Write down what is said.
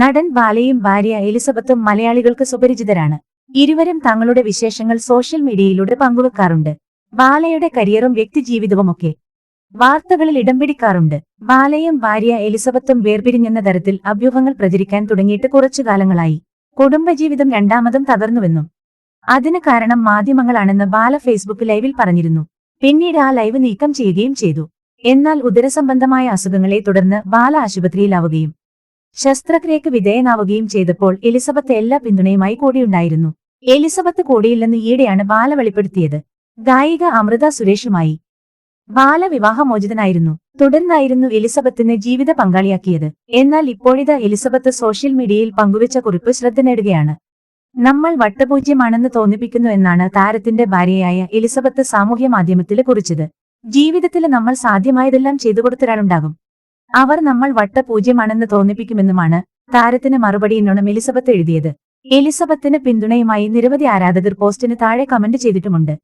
നടൻ ബാലയും ഭാര്യ എലിസബത്തും മലയാളികൾക്ക് സുപരിചിതരാണ്. ഇരുവരും തങ്ങളുടെ വിശേഷങ്ങൾ സോഷ്യൽ മീഡിയയിലൂടെ പങ്കുവെക്കാറുണ്ട്. ബാലയുടെ കരിയറും വ്യക്തിജീവിതവുമൊക്കെ വാർത്തകളിൽ ഇടം പിടിക്കാറുണ്ട്. ബാലയും ഭാര്യ എലിസബത്തും വേർപിരിഞ്ഞെന്ന തരത്തിൽ അഭ്യൂഹങ്ങൾ പ്രചരിക്കാൻ തുടങ്ങിയിട്ട് കുറച്ചു കാലങ്ങളായി. കുടുംബജീവിതം രണ്ടാമതും തകർന്നുവെന്നും അതിന് കാരണം മാധ്യമങ്ങളാണെന്ന് ബാല ഫേസ്ബുക്ക് ലൈവിൽ പറഞ്ഞിരുന്നു. പിന്നീട് ആ ലൈവ് നീക്കം ചെയ്യുകയും ചെയ്തു. എന്നാൽ ഉദരസംബന്ധമായ അസുഖങ്ങളെ തുടർന്ന് ബാല ആശുപത്രിയിലാവുകയും ശസ്ത്രക്രിയക്ക് വിധേയനാവുകയും ചെയ്തപ്പോൾ എലിസബത്ത് എല്ലാ പിന്തുണയുമായി കൂടിയുണ്ടായിരുന്നു. എലിസബത്ത് കൂടിയില്ലെന്ന് ഈയിടെയാണ് ബാല വെളിപ്പെടുത്തിയത്. ഗായിക അമൃത സുരേഷുമായി ബാല വിവാഹമോചിതനായിരുന്നു. തുടർന്നായിരുന്നു എലിസബത്തിനെ ജീവിത പങ്കാളിയാക്കിയത്. എന്നാൽ ഇപ്പോഴിതാ എലിസബത്ത് സോഷ്യൽ മീഡിയയിൽ പങ്കുവച്ച കുറിപ്പ് ശ്രദ്ധ നേടുകയാണ്. നമ്മൾ വട്ടപൂജ്യമാണെന്ന് തോന്നിപ്പിക്കുന്നു എന്നാണ് താരത്തിന്റെ ഭാര്യയായ എലിസബത്ത് സാമൂഹ്യ മാധ്യമത്തിൽ കുറിച്ചത്. ജീവിതത്തിൽ നമ്മൾ സാധ്യമായതെല്ലാം ചെയ്തു കൊടുത്തൊരാളുണ്ടാകും അവർ നമ്മൾ വട്ടപൂജ്യമാണെന്ന് തോന്നിപ്പിക്കുമെന്നുമാണ് താരത്തിന് മറുപടി എന്നോണം എലിസബത്ത് എഴുതിയത്. എലിസബത്തിന് പിന്തുണയുമായി നിരവധി ആരാധകർ പോസ്റ്റിന് താഴെ കമന്റ് ചെയ്തിട്ടുമുണ്ട്.